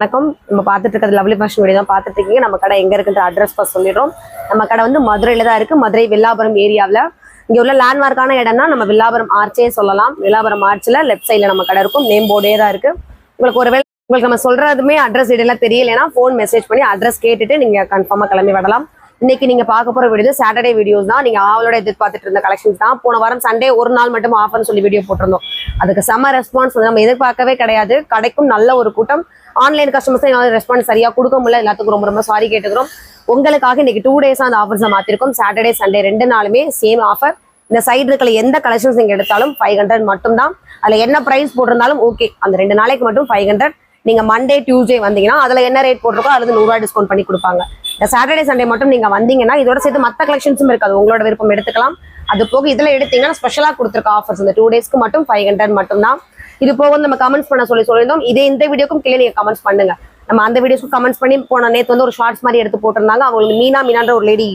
வணக்கம். நம்ம பார்த்துட்டு இருக்கிறது லவ்லி ஃபேஷன் வீடியோ தான் பார்த்துட்டு இருக்கீங்க நம்ம கடை எங்கே இருக்குன்ற அட்ரஸ் ஃபஸ்ட் சொல்லிடுறோம். நம்ம கடை வந்து மதுரையில தான் இருக்கு. மதுரை வில்லாபுரம் ஏரியாவில். இங்க உள்ள லேண்ட்மார்க்கான இடம்னா நம்ம வில்லாபுரம் ஆர்ச்சே சொல்லலாம். வில்லாபுரம் ஆர்ச்சில் லெஃப்ட் சைடில் நம்ம கடை இருக்கும். நேம் போர்டே தான் இருக்கு. உங்களுக்கு ஒருவேளை உங்களுக்கு நம்ம சொல்றதுமே அட்ரஸ் டீடைலாம் தெரியலைன்னா ஃபோன் மெசேஜ் பண்ணி அட்ரஸ் கேட்டுட்டு நீங்க கன்ஃபார்மாக கிளம்பி விடலாம் இன்னைக்கு நீங்க பார்க்க போற வீடியோ சாட்டர்டே வீடியோஸ் தான். நீங்க ஆவலோட எதிர்பார்த்துட்டு இருந்த கலெக்ஷன்ஸ் தான். போன வாரம் சண்டே ஒரு நாள் மட்டும் ஆஃபர்னு சொல்லி வீடியோ போட்டிருந்தோம். அதுக்கு செம ரெஸ்பான்ஸ் வந்து நம்ம எதிர்பார்க்கவே கிடையாது. கடைக்கும் நல்ல ஒரு கூட்டம். ஆன்லைன் கஸ்டமர்ஸ் எங்களால் ரெஸ்பான்ஸ் சரியாக கொடுக்க முடியல. எல்லாத்துக்கும் ரொம்ப ரொம்ப சாரி கேட்டுக்கிறோம். உங்களுக்காக இன்னைக்கு டூ டேஸாக அந்த ஆஃபர்ஸை மாத்திருக்கோம். சாட்டர்டே சண்டே ரெண்டு நாளுமே சேம் ஆஃபர் இந்த சைடு இருக்கிற எந்த கலெக்ஷன்ஸ் நீங்கள் எடுத்தாலும் ஃபைவ் ஹண்ட்ரட் மட்டும் தான் அதில் என்ன ப்ரைஸ் போட்டிருந்தாலும் ஓகே அந்த ரெண்டு நாளைக்கு மட்டும் ஃபைவ் ஹண்ட்ரட் நீங்க மண்டே டியூஸ்டே வந்தீங்கன்னா அதில் என்ன ரேட் போட்டிருக்கோ அதுல நூறுரூவா டிஸ்கவுண்ட் பண்ணி கொடுப்பாங்க. இந்த சாட்டர்டே சண்டே மட்டும் நீங்க வந்தீங்கன்னா இதோட சேர்த்து மற்ற கலெக்ஷன்ஸும் இருக்காது. உங்களோட விருப்பம் எடுத்துக்கலாம். அது போக இதில் எடுத்தீங்கன்னா ஸ்பெஷலாக கொடுத்துருக்க ஆஃபர்ஸ் இந்த டூ டேஸ்க்கு மட்டும் ஃபைவ் ஹண்ட்ரட் மட்டும் தான் இது போக வந்து நம்ம கமெண்ட்ஸ் பண்ண சொல்லி சொல்லியிருந்தோம். இதே இந்த வீடியோக்கும் கீழே நீங்க கமெண்ட்ஸ் பண்ணுங்க. நம்ம அந்த வீடியோஸ்க்கு கமெண்ட்ஸ் பண்ணி போன நேத்து வந்து ஒரு ஷார்ட்ஸ் மாதிரி எடுத்து போட்டிருந்தாங்க. அவங்களுக்கு மீனா மீனான்ற ஒரு லேடி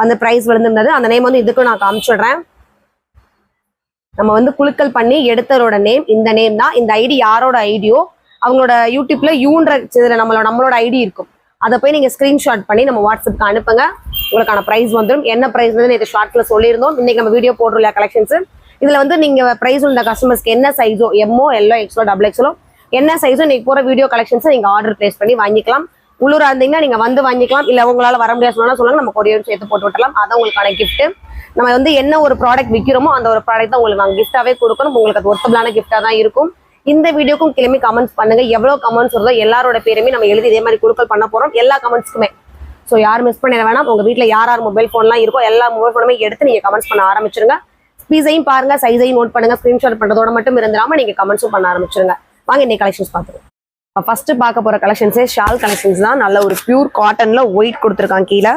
வந்து பிரைஸ் விழுந்திருந்தது. அந்த நேம் வந்து இதுக்கும் நான் காமிச்சிடுறேன். நம்ம வந்து குலுக்கல் பண்ணி எடுத்தரோட நேம் இந்த நேம் தான். இந்த ஐடி யாரோட ஐடியோ அவங்களோட யூடியூப்ல யூன்ற நம்மளோட நம்மளோட ஐடி இருக்கும். அதை போய் நீங்க ஸ்கிரீன்ஷாட் பண்ணி நம்ம வாட்ஸ்அப்க்கு அனுப்புங்க. உங்களுக்கான பிரைஸ் வந்துடும் என்ன பிரைஸ் வந்து நேற்று ஷார்ட்ல சொல்லியிருந்தோம். இன்னைக்கு நம்ம வீடியோ போடுறோம் இல்லையா கலெக்ஷன்ஸ் இதுல வந்து நீங்க பிரைஸ் உள்ள கஸ்டமர்ஸ்க்கு என்ன சைஸோ எம்மோ எல்லோ எக்ஸ்லோ டபுள் எக்ஸ்லோ என்ன சைஸோ இன்னைக்கு போற வீடியோ கலெக்ஷன்ஸ் நீங்க ஆர்டர் பிளேஸ் பண்ணி வாங்கிக்கலாம். உள்ளூரா இருந்தீங்கன்னா நீங்க வந்து வாங்கிக்கலாம். இல்ல உங்களால வர முடியாது சொன்னா சொல்லுங்க நம்ம கொரியர் சேர்த்து போட்டு விட்டலாம் அதான் உங்களுக்கான கிஃப்ட் நம்ம வந்து என்ன ஒரு ப்ராடக்ட் விற்கிறோமோ அந்த ஒரு ப்ராடக்ட் தான் உங்களுக்கு நாங்கள் கிஃப்டாவே கொடுக்கணும். உங்களுக்கு அது ஒர்த்தபிளான கிஃப்டா தான் இருக்கும். இந்த வீடியோக்கும் கிளம்பி கமெண்ட்ஸ் பண்ணுங்க. எவ்வளவு கமெண்ட்ஸ் வருதோ எல்லாரோட பேருமே நம்ம எழுதி இதே மாதிரி குழுக்கள் பண்ண போறோம். எல்லா கமெண்ட்ஸ்க்குமே ஸோ யார் மிஸ் பண்ணிட வேணாம். உங்க வீட்டில் யார் யார் மொபைல் ஃபோன்லாம் இருக்கோ எல்லா மொபைல் ஃபோனுமே எடுத்து நீங்க கமெண்ட்ஸ் பண்ண ஆரம்பிச்சிருங்க. பீஸையும் பாருங்க சைஸையும் நோட் பண்ணுங்க ஸ்கிரீன்ஷாட் பண்றதோட மட்டும் இருந்துடாம நீங்க கமெண்ட்ஸும் பண்ண ஆரம்பிச்சிருங்க. வாங்க இன்னைக்கு கலெக்ஷன்ஸ் பார்த்துருவோம் ஃபர்ஸ்ட் பார்க்க போற கலெக்ஷன்ஸே ஷால் கலெக்ஷன்ஸ் தான். நல்ல ஒரு பியூர் காட்டன்ல ஒயிட் கொடுத்துருக்காங்க கீழே.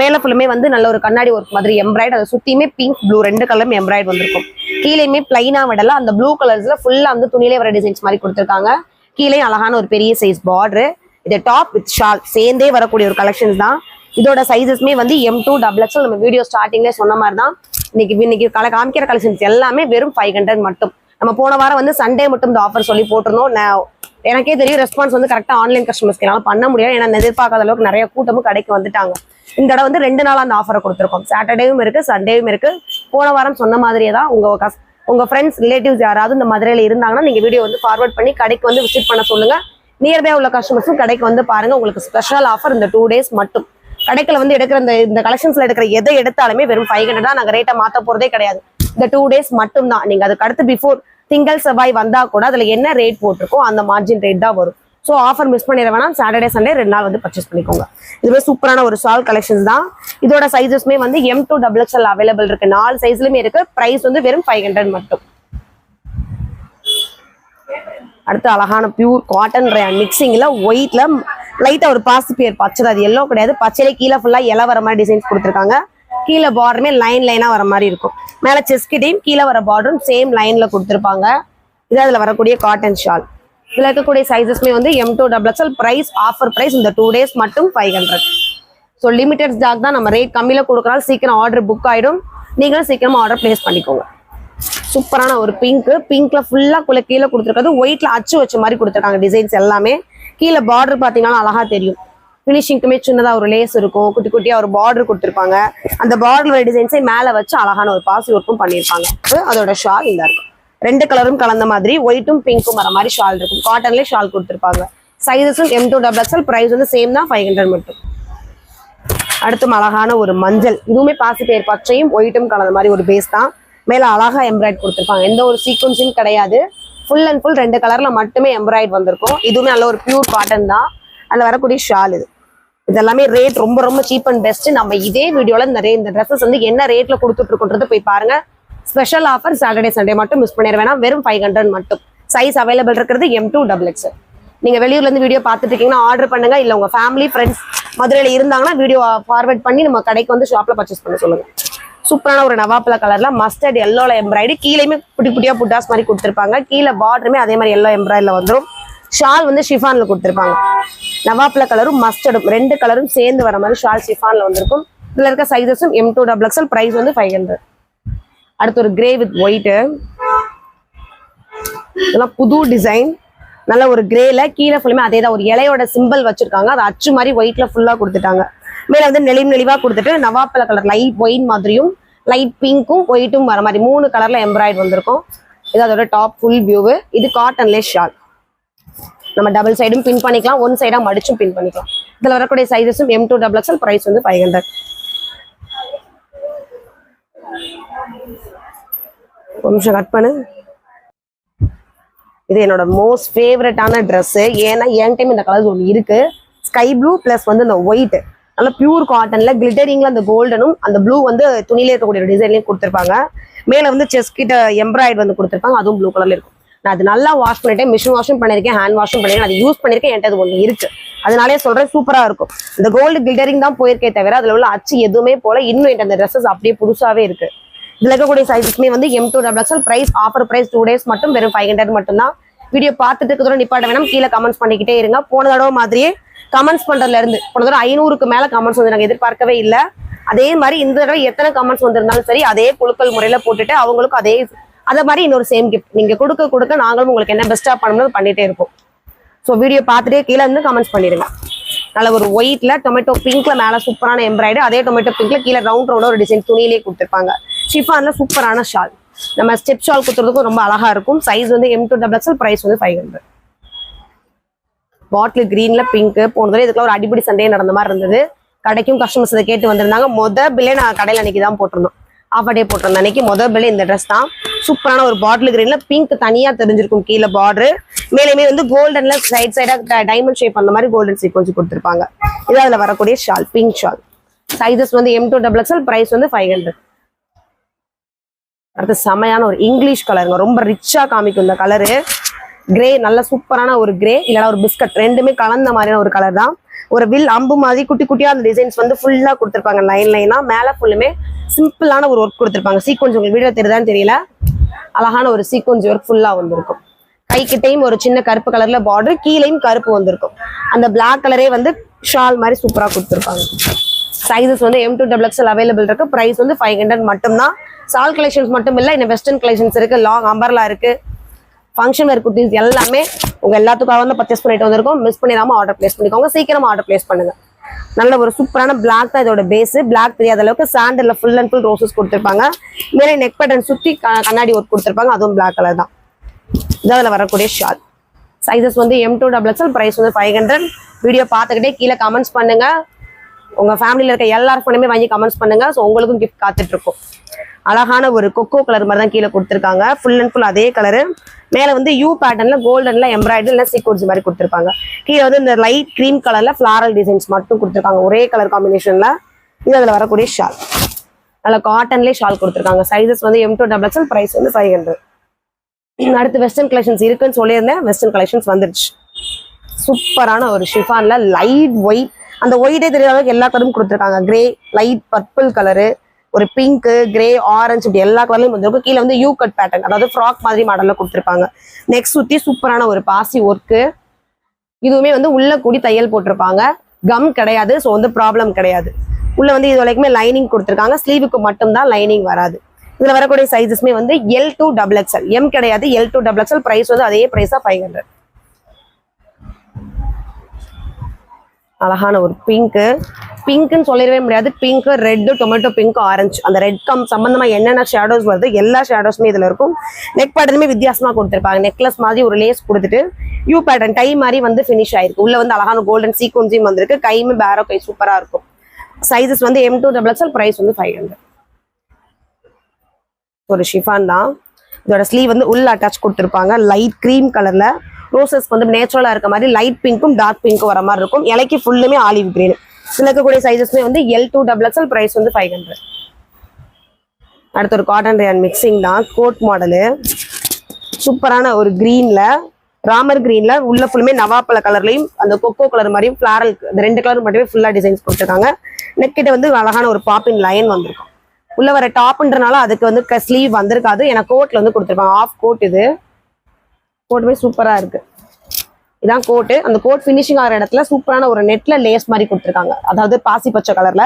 மேல ஃபுல்லுமே வந்து நல்ல ஒரு கண்ணாடி ஒர்க் மாதிரி எம்ப்ராய்டு அதை சுத்தியுமே பிங்க் ப்ளூ ரெண்டு கலரும் எம்ப்ராய்டு வந்திருக்கும். கீழேயுமே பிளைனா விடல அந்த ப்ளூ கலர்ஸ்ல ஃபுல்லா வந்து துணியிலே வர டிசைன்ஸ் மாதிரி கொடுத்துருக்காங்க. கீழே அழகான ஒரு பெரிய சைஸ் பார்டர் இது டாப் வித் ஷால் சேர்ந்தே வரக்கூடிய ஒரு கலெக்ஷன்ஸ் தான். இதோட சைஸஸ்மே வந்து எம் டூ டபுள் எக்ஸல் நம்ம வீடியோ ஸ்டார்டிங்லேயே சொன்ன மாதிரி தான் இன்னைக்கு இன்னைக்கு கலை காமிக்கிற கலெக்ஷன்ஸ் எல்லாமே வெறும் ஃபைவ் ஹண்ட்ரட் மட்டும். நம்ம போன வாரம் வந்து சண்டே மட்டும் இந்த ஆஃபர் சொல்லி போட்டிருந்தோம். நான் எனக்கே தெரியும் ரெஸ்பான்ஸ் வந்து கரெக்டாக ஆன்லைன் கஸ்டமர்ஸ்க்கு என்னால் பண்ண முடியாது ஏன்னா எதிர்பார்க்காத அளவுக்கு நிறைய கூட்டமும் கடைக்கு வந்துட்டாங்க. இந்த தடவை வந்து ரெண்டு நாள் அந்த ஆஃபரை கொடுத்துருக்கோம். சாட்டர்டேவும் இருக்கு சண்டேவும் இருக்கு. போன வாரம் சொன்ன மாதிரியே தான் உங்க கஸ் உங்க ஃப்ரெண்ட்ஸ் ரிலேட்டிவ்ஸ் யாராவது இந்த மதுரையில இருந்தாங்கன்னா நீங்க வீடியோ வந்து ஃபார்வர்ட் பண்ணி கடைக்கு வந்து விசிட் பண்ண சொல்லுங்க. நியர்பை உள்ள கஸ்டமர்ஸும் கடைக்கு வந்து பாருங்க. உங்களுக்கு ஸ்பெஷல் ஆஃபர் இந்த டூ டேஸ் மட்டும். கடைக்குள்ள வந்து எடுக்கிற இந்த இந்த கலெக்ஷன்ஸ்ல எடுக்கிற எதை எடுத்தாலுமே வெறும் ஃபைவ் ஹண்ட்ரட் தான் நாங்கள் ரேட்டை மாற்ற போறதே கிடையாது. இந்த டூ டேஸ் மட்டும் தான் நீங்க அதுக்கு அடுத்து பிஃபோர் திங்கள் செவ்வாய் வந்தா கூட அதுல என்ன ரேட் போட்டிருக்கோ அந்த மார்ஜின் ரேட் தான் வரும். ஸோ ஆஃபர் மிஸ் பண்ணிட வேணாம். சாட்டர்டே சண்டே ரெண்டு நாள் வந்து பர்ச்சேஸ் பண்ணிக்கோங்க. இதுவே சூப்பரான ஒரு ஷால் கலெக்ஷன்ஸ் தான். இதோட சைஸஸ்மே வந்து M two double XL available இருக்கு. நாலு சைஸ்லயுமே இருக்கு. பிரைஸ் வந்து வெறும் ஃபைவ் ஹண்ட்ரட் மட்டும். அடுத்து அழகான பியூர் காட்டன் ரயான் ஒயிட்ல லைட்டாக லைட்டா ஒரு பாசி பேர் பச்சை அது எல்லோ கிடையாது. பச்சையில கீழே ஃபுல்லா இலை வர மாதிரி டிசைன்ஸ் கொடுத்துருக்காங்க. கீழே பார்டருமே லைன் லைனா வர மாதிரி இருக்கும். மேல செஸ்கிட்டையும் கீழே வர பார்டரும் சேம் லைன்ல கொடுத்துருப்பாங்க. இது அதுல வரக்கூடிய காட்டன் ஷால் இதுல இருக்கக்கூடிய சைஸஸ்மே வந்து M two double XL price offer price இந்த டூ டேஸ் மட்டும் five hundred so limited stock தான் நம்ம ரேட் கம்மியில கொடுக்கறனால சீக்கிரம் ஆர்டர் புக் ஆயிடும். நீங்களும் சீக்கிரமா ஆர்டர் பிளேஸ் பண்ணிக்கோங்க. சூப்பரான ஒரு பிங்க் பிங்க்ல ஃபுல்லா குள்ள கீழே கொடுத்துருக்காது ஒயிட்ல அச்சு வச்ச மாதிரி கொடுத்துருக்காங்க டிசைன்ஸ் எல்லாமே. கீழே பார்டர் பார்த்தீங்கன்னா அழகா தெரியும். ஃபினிஷிங்க்குமே சின்னதாக ஒரு லேஸ் இருக்கும். குட்டி குட்டியாக ஒரு பார்டர் கொடுத்துருப்பாங்க. அந்த பார்டர் டிசைன்ஸை மேல வச்சு அழகான ஒரு பாசி ஒர்க்கும் பண்ணியிருப்பாங்க. அதோட ஷால் இந்த இருக்கும் ரெண்டு கலரும் கலந்த மாதிரி ஒயிட்டும் பிங்க்கும் வர மாதிரி ஷால் இருக்கும். காட்டன்லேயே ஷால் கொடுத்துருப்பாங்க. சைஸஸும் M two double XL price வந்து சேம் தான் ஃபைவ் ஹண்ட்ரட் மட்டும். அடுத்து அழகான ஒரு மஞ்சள். இதுவுமே பாசி பேர் பச்சையும் ஒயிட்டும் கலந்த மாதிரி ஒரு பேஸ் தான். மேல அழகா எம்ப்ராய்ட் கொடுத்துருப்பாங்க. எந்த ஒரு சீக்வன்ஸும் கிடையாது. ஃபுல் அண்ட் ஃபுல் ரெண்டு கலர்ல மட்டுமே எம்ப்ராய்ட் வந்திருக்கும். இதுவுமே நல்ல ஒரு பியூர் காட்டன் தான். அதுல வரக்கூடிய ஷால் இது. இதெல்லாமே ரேட் ரொம்ப ரொம்ப சீப் அண்ட் பெஸ்ட் நம்ம இதே வீடியோல நிறைய இந்த ட்ரெஸ்ஸஸ் வந்து என்ன ரேட்ல கொடுத்துட்டு இருக்கோன்றது போய் பாருங்க. ஸ்பெஷல் ஆஃபர் சாட்டர்டே சண்டே மட்டும் மிஸ் பண்ணிட வேணாம். வெறும் ஃபைவ் ஹண்ட்ரட் மட்டும். சைஸ் அவைலபிள் இருக்கிறது எம் டூ டபுள் எக்ஸ் நீங்க வெளியூர்ல இருந்து வீடியோ பார்த்துட்டு இருக்கீங்கன்னா ஆர்டர் பண்ணுங்க. இல்ல உங்க ஃபேமிலி ஃப்ரெண்ட்ஸ் மதுரையில இருந்தாங்கன்னா வீடியோ ஃபார்வர்ட் பண்ணி நம்ம கடைக்கு வந்து ஷாப்ல பர்ச்சேஸ் பண்ண சொல்லுங்க. சூப்பரான ஒரு நவாப்பழ கலர்ல மஸ்டர்ட் எல்லோல எம்ப்ராய்டு கீழேயுமே குட்டி குட்டியா புட்டாஸ் மாதிரி கொடுத்துருப்பாங்க. கீழே பார்டருமே அதே மாதிரி எல்லோ எம்ப்ராய்டில் வந்துடும் ஷால் வந்து ஷிஃபான்ல கொடுத்துருப்பாங்க. நவாப்பில கலரும் மஸ்டர்டும் ரெண்டு கலரும் சேர்ந்து வர மாதிரி ஷால் ஷிஃபான்ல வந்திருக்கும். இதுல இருக்க சைஸஸும் M two double XL price வந்து ஃபைவ் ஹண்ட்ரட் அடுத்து ஒரு கிரே வித் ஒயிட்டு இதெல்லாம் புது டிசைன் நல்ல ஒரு கிரேல கீழே ஃபுல்லுமே அதே தான் ஒரு இலையோட சிம்பிள் வச்சிருக்காங்க. அது அச்சு மாதிரி ஒயிட்ல ஃபுல்லா கொடுத்துட்டாங்க. மேலே வந்து நெளிவு நெளிவாக கொடுத்துட்டு நவாப்பழ கலர் லைட் ஒயின் மாதிரியும் லைட் பிங்க்கும் ஒயிட்டும் வர மாதிரி மூணு கலரில் எம்ப்ராய்டு வந்திருக்கும். இது அதோட டாப் ஃபுல் வியூவு இது காட்டன்லே ஷால் நம்ம டபுள் சைடும் பின் பண்ணிக்கலாம். ஒன் சைடாக மடிச்சும் பின் பண்ணிக்கலாம். இதில் வரக்கூடிய சைஸஸும் M two double XL price வந்து ஃபைவ் ஹண்ட்ரட் ஒரு நிமிஷம் கட் பண்ணு. இது என்னோட மோஸ்ட் ஃபேவரட்டான ட்ரெஸ்ஸு ஏன்னா என் டைம் இந்த கலர்ஸ் ஒன்று இருக்குது ஸ்கை ப்ளூ ப்ளஸ் வந்து இந்த ஒயிட்டு நல்ல பியூர் காட்டன்ல கிளிட்டரிங்ல அந்த கோல்டனும் அந்த ப்ளூ வந்து துணியில இருக்கக்கூடிய டிசைன்லயும் கொடுத்துருப்பாங்க. மேல வந்து செஸ் கிட்ட எம்ப்ராய்டு வந்து கொடுத்துருப்பாங்க. அதுவும் ப்ளூ கலர்ல இருக்கும். நான் அது நல்லா வாஷ் பண்ணிட்டேன். மிஷின் வாஷும் பண்ணிருக்கேன் ஹேண்ட் வாஷும் பண்ணிருக்கேன் அது யூஸ் பண்ணிருக்கேன் என்கிட்ட அது ஒன்று இருக்கு. அதனாலே சொல்றேன் சூப்பரா இருக்கும். இந்த கோல்டு கிளிட்டரிங் தான் போயிருக்கே தவிர அதுல உள்ள அச்சு எதுவுமே போல. இன்னும் என்கிட்ட அந்த ட்ரெஸ்ஸஸ் அப்படியே புதுசாவே இருக்கு. இதுல இருக்கக்கூடிய சைஸஸ்மே வந்து M two double XL price offer price two days மட்டும் வெறும் ஃபைவ் ஹண்ட்ரட் மட்டும் தான் வீடியோ பார்த்துட்டு இருக்கிறதோட நிப்பாட்ட வேணாம். கீழே கமெண்ட்ஸ் பண்ணிக்கிட்டே இருங்க. போன தடவை மாதிரியே கமெண்ட்ஸ் பண்றதுல இருந்து போன தடவை ஐநூறுக்கு மேல கமெண்ட்ஸ் வந்து நாங்கள் எதிர்பார்க்கவே இல்லை. அதே மாதிரி இந்த தடவை எத்தனை கமெண்ட்ஸ் வந்திருந்தாலும் சரி அதே குழுக்கள் முறையில போட்டுட்டு அவங்களுக்கும் அதே அதே மாதிரி இன்னொரு சேம் கிஃப்ட் நீங்க கொடுக்க கொடுக்க நாங்களும் உங்களுக்கு என்ன பெஸ்டா பண்ணணும் பண்ணிட்டே இருப்போம். ஸோ வீடியோ பார்த்துட்டே கீழே வந்து கமெண்ட்ஸ் பண்ணிடுங்க. நல்ல ஒரு ஒயிட்ல டொமேட்டோ பிங்க்ல மேல சூப்பரான எம்ப்ராய்டு அதே டொமேட்டோ பிங்க்ல கீழே ரவுண்ட் ரவுண்ட் ஒரு டிசைன் துணியிலே கொடுத்துருப்பாங்க. ஷிஃபான்ல சூப்பரான ஷால் நம்ம ஸ்டெப் ஷால் கொடுத்துறதுக்கும் ரொம்ப அழகா இருக்கும். சைஸ் வந்து M two double XL price வந்து ஃபைவ் ஹண்ட்ரட் பாட்டில் கிரீன்ல பிங்க் போனதில் இதுக்கெல்லாம் ஒரு அடிப்படி சண்டையே நடந்த மாதிரி இருந்தது. கடைக்கும் கஸ்டமர்ஸ் இதை கேட்டு வந்திருந்தாங்க. மொத பில்லே நான் கடையில் அன்னைக்கு தான் போட்டிருந்தோம். ஆஃப் டே போட்டிருந்தேன் அன்னைக்கு மொத பில்லே இந்த ட்ரெஸ் தான். சூப்பரான ஒரு பாட்டில் கிரீன்ல பிங்க் தனியாக தெரிஞ்சிருக்கும் கீழே பார்டரு மேலேயுமே வந்து கோல்டன்ல சைட் சைடாக டைமண்ட் ஷேப் அந்த மாதிரி கோல்டன் சீக்வன்ஸ் கொடுத்துருப்பாங்க. இது அதுல வரக்கூடிய ஷால் பிங்க் ஷால் சைஸஸ் வந்து M two double XL price வந்து ஃபைவ் ஹண்ட்ரட் அடுத்து செமையான ஒரு இங்கிலீஷ் கலருங்க ரொம்ப ரிச்சா காமிக்கும் இந்த கலரு கிரே நல்ல சூப்பரான ஒரு கிரே இல்லைன்னா ஒரு பிஸ்கட் ரெண்டுமே கலந்த மாதிரியான ஒரு கலர் தான். ஒரு வில் அம்பு மாதிரி குட்டி குட்டியா அந்த டிசைன்ஸ் வந்து ஃபுல்லா கொடுத்துருப்பாங்க. லைன் லைனா மேல ஃபுல்லுமே சிம்பிளான ஒரு ஒர்க் கொடுத்துருப்பாங்க. சீக்வன்ஸ் உங்களுக்கு வீடியோ தெரியுதான்னு தெரியல. அழகான ஒரு சீக்வன்ஸ் ஒர்க் ஃபுல்லா வந்திருக்கும். கைக்கிட்டையும் ஒரு சின்ன கருப்பு கலர்ல பார்டர் கீழேயும் கருப்பு வந்திருக்கும். அந்த பிளாக் கலரே வந்து ஷால் மாதிரி சூப்பரா கொடுத்துருப்பாங்க. சைஸஸ் வந்து M two double XL available இருக்கு. பிரைஸ் வந்து ஃபைவ் ஹண்ட்ரட் மட்டும்தான். சால் கலெக்ஷன்ஸ் மட்டும் இல்லை இன்னும் வெஸ்டர்ன் கலெக்ஷன்ஸ் இருக்கு. லாங் அம்பர்லா இருக்கு. ஃபங்க்ஷன் வேர் குர்த்திஸ் எல்லாமே உங்க எல்லாத்துக்காக வந்து பர்ச்சேஸ் பண்ணிட்டு வந்திருக்கோம். மிஸ் பண்ணிடாம ஆர்டர் பிளேஸ் பண்ணிக்கோங்க. சீக்கிரமா ஆர்டர் பிளேஸ் பண்ணுங்க. நல்ல ஒரு சூப்பரான பிளாக் தான் இதோட பேஸ் பிளாக் தெரியாத அளவுக்கு சாண்டல்ல ஃபுல் அண்ட் ஃபுல் ரோசஸ் கொடுத்துருப்பாங்க. மேலே நெக் பட்டன் சுற்றி கண்ணாடி ஒர்க் கொடுத்துருப்பாங்க. அதுவும் பிளாக் கலர் தான். இது அதில் வரக்கூடிய ஷால் சைஸஸ் வந்து M two double XL price வந்து ஃபைவ் ஹண்ட்ரட் வீடியோ பார்த்துக்கிட்டே கீழே கமெண்ட்ஸ் பண்ணுங்க. உங்கள் ஃபேமிலியில் இருக்க எல்லார் ஃபோனுமே வாங்கி கமெண்ட்ஸ் பண்ணுங்க. ஸோ உங்களுக்கும் கிஃப்ட் காத்துட்ருக்கோம் அழகான ஒரு கொக்கோ கலர் மாதிரி தான் கீழே கொடுத்துருக்காங்க. ஃபுல் அண்ட் ஃபுல் அதே கலரு மேலே வந்து யூ பேட்டர்னில் கோல்டன்ல எம்ப்ராய்டரி இல்லை சீக்வன்ஸ் மாதிரி கொடுத்துருக்காங்க கீழே வந்து இந்த லைட் க்ரீம் கலர்ல ஃப்ளாரல் டிசைன்ஸ் மட்டும் கொடுத்துருக்காங்க. ஒரே கலர் காம்பினேஷன்ல இது அதில் வரக்கூடிய ஷால் நல்லா காட்டன்லேயே ஷால் கொடுத்துருக்காங்க. சைஸஸ் வந்து M two double XL price வந்து ஃபைவ் ஹண்ட்ரட் அடுத்து வெஸ்டர்ன் கலெக்ஷன்ஸ் இருக்குன்னு சொல்லியிருந்தேன். வெஸ்டர்ன் கலெக்ஷன்ஸ் வந்துருச்சு. சூப்பரான ஒரு ஷிஃபான்ல லைட் ஒயிட் அந்த ஒயிட்டே தெரியாத அளவுக்கு எல்லா கலரும் கொடுத்துருக்காங்க. கிரே லைட் பர்பிள் கலரு ஒரு பிங்க் கிரே ஆரஞ்சு இப்படி எல்லா கலர்லையும் வந்துருக்கும். கீழே வந்து யூ கட் பேட்டர்ன் அதாவது ஃப்ராக் மாதிரி மாடல்ல கொடுத்துருப்பாங்க. நெக்ஸ்ட் சுத்தி சூப்பரான ஒரு பாசி ஒர்க்கு இதுவுமே வந்து உள்ள கூடி தையல் போட்டிருப்பாங்க. கம் கிடையாது ஸோ வந்து ப்ராப்ளம் கிடையாது. உள்ள வந்து இது வரைக்குமே லைனிங் கொடுத்துருக்காங்க. ஸ்லீவுக்கு மட்டும்தான் லைனிங் வராது. இதுல வரக்கூடிய சைஸஸ்மே வந்து L two double XL M கிடையாது L two double XL price வந்து அதே பிரைஸா ஃபைவ் ஹண்ட்ரட் அழகான ஒரு பிங்க்கு பிங்க்னு சொல்லிடவே முடியாது. Pink red tomato pink orange. அந்த ரெட் கம் சம்பந்தமா என்னென்ன ஷேடோஸ் வருது எல்லா ஷேடோஸுமே இதுல இருக்கும். நெக் பேட்டர்னுமே வித்தியாசமா கொடுத்துருப்பாங்க. நெக்லஸ் மாதிரி ஒரு லேஸ் கொடுத்துட்டு யூ பேட்டர்ன் டை மாதிரி வந்து ஃபினிஷ் ஆயிருக்கு. உள்ள வந்து அழகான கோல்டன் சீக்வன்ஸையும் வந்திருக்கு. கையுமே பேரோ கை சூப்பரா இருக்கும். சைஸஸ் வந்து M two double XL price வந்து ஃபைவ் ஹண்ட்ரட் ஒரு ஷிஃபான் தான். இதோட ஸ்லீவ் வந்து உள்ள அட்டாச் கொடுத்துருப்பாங்க. லைட் க்ரீம் கலர்ல ரோசஸ் வந்து நேச்சுரலா இருக்க மாதிரி லைட் பிங்க்கும் டார்க் பிங்க்கும் வர மாதிரி இருக்கும். இலைக்கு ஃபுல்லுமே ஆலிவ் கிரீன் இருக்கக்கூடிய சைஸஸ்மே வந்து L to double XL price வந்து ஃபைவ் ஹண்ட்ரட் அடுத்து ஒரு காட்டன் ரேன் மிக்சிங் தான் கோட் மாடலு சூப்பரான ஒரு க்ரீனில் ராமர் க்ரீனில் உள்ள ஃபுல்லுமே நவாப்பழ கலர்லையும் அந்த கொக்கோ கலர் மாதிரியும் ஃப்ளாரல் இந்த ரெண்டு கலர் மட்டுமே ஃபுல்லாக டிசைன்ஸ் கொடுத்துருக்காங்க நெக்கிட்ட வந்து அழகான ஒரு பாப்பின் லைன் வந்திருக்கும். உள்ள வர டாப்ன்றனால அதுக்கு வந்து ஸ்லீவ் வந்திருக்காது. ஏன்னா கோட்டில் வந்து கொடுத்துருப்பாங்க. ஆஃப் கோட் இது. கோட்டுமே சூப்பராக இருக்குது இதான் கோட்டு அந்த கோட் ஃபினிஷிங் ஆகிற இடத்துல சூப்பரான ஒரு நெட்ல லேஸ் மாதிரி கொடுத்துருக்காங்க. அதாவது பாசி பச்சை கலர்ல